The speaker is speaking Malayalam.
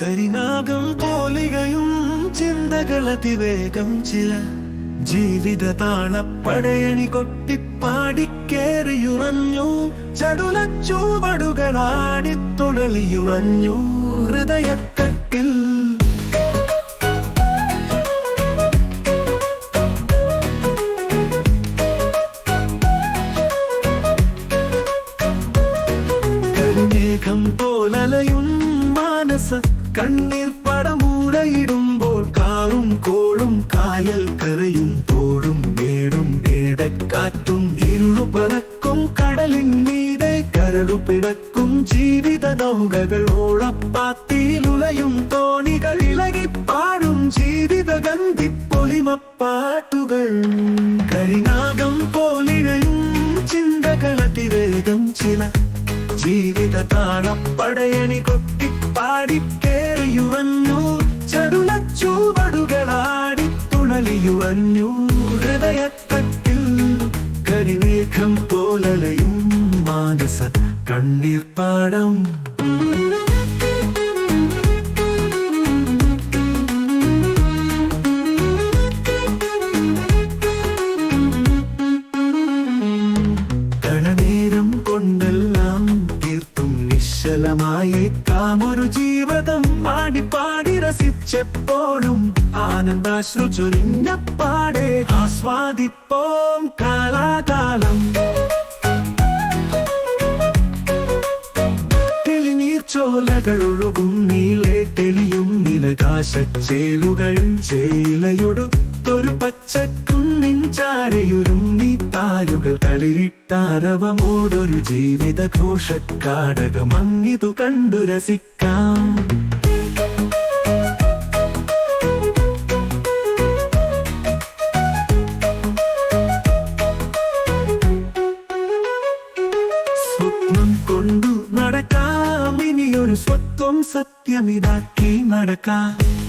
കരിനാഗം പോലികയും ചിന്തകളതിവേഗം ചില ജീവിത താണപ്പടയണി കൊട്ടിപ്പാടിക്കേറിയുറഞ്ഞു ചടുലച്ചൂവടുകളാടിത്തുടലിയുറഞ്ഞു ഹൃദയത്തട്ടിൽ പോലലയും മാനസ கண்ணீர் படமூரையிடும் போல் காரும் கோளும் காயல் கரையும் தோடும் மேடும் ஏடக் காற்றும் இருளு பறக்கும் கடலின் மீதே கரடு பிடக்கும் ஜீவித நோகங்கள் ஓழப்பாத்தில் உலையும் தோணிகள் இலகி பாடும் ஜீவித கந்தி பொலிமப்பாட்டுகள் கரிநாகம் போலிழையும் சிந்தகள திரேகம் சில ஜீவித தாளப்படையணி கொத்த താളപ്പടയണി ചടുല ചൂവടുകളാടി തുണലിയുവന്നു. ഹൃദയത്തട്ടിൽ കരിമേഘം പോലലയും മാനസ കണ്ണീർ പാടം നിശ്ചലമായേക്കാം ഒരു ജീവിതം പാടി പാടി രസിച്ചെപ്പോഴും ആനന്ദാശ്രു ചൊരിഞ്ഞ പാടെ ആസ്വാദിപ്പോം കാലാകാലം. ചോലകൾ ഒഴുകും നീളെ തെളിയും നിലകാശച്ചേലുകൾ ചേലയൊടുത്തൊരു പച്ചക്കുന്നിൻ ചാരയുരും നീ താരുകൾ തളിരിട്ടാരവമോടൊരു ജീവിത ഘോഷക്കാടകം അങ്ങിതു കണ്ടു രസിക്കാം. സ്വപ്നം കൊണ്ടു നടക്കാം. ഇനിയൊരു സ്വത്വം സത്യമിതാക്കി നടക്കാം.